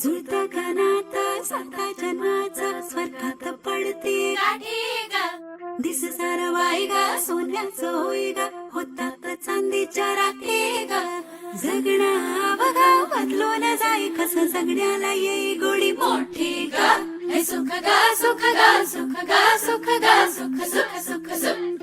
जुळता कानाता साता जन्माचा स्वर्गात पडते. दिस सारा वाई गा सोन्याचं होई गा होतात चांदीच्या राखे गा. जगणा बघा बदलो न जाई कसं जगण्याला येई गोडी मोठी गा. हे सुख ग सुख ग सुख ग सुख ग सुख सुख सुख सुख.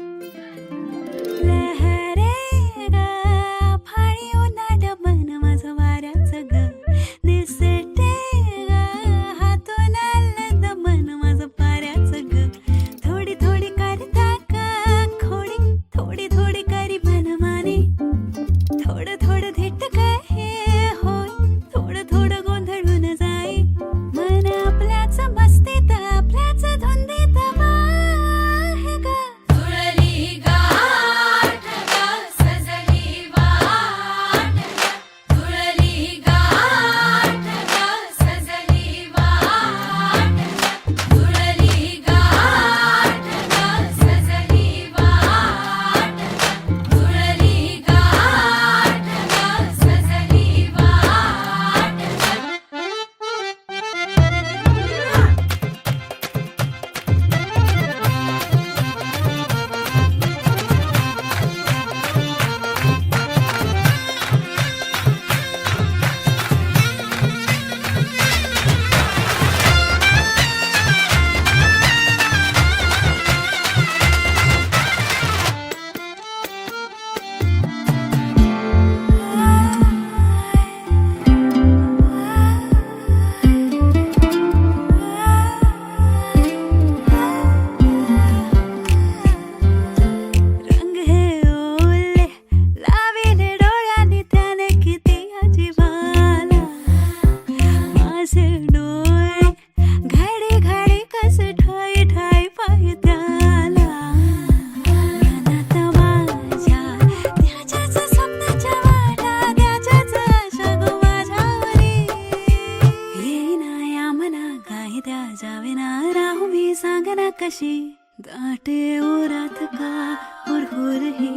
मी कशी? दाटे ओरात का? हुरहुर ही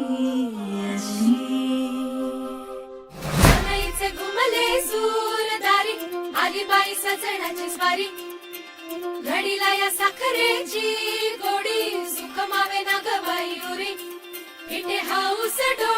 अशी. सनईचे घुमले सूरदारी आली बाई सजण्याची स्वारी. घडीला या साखरेची गोडी सुख मावे ना ग हाऊस डो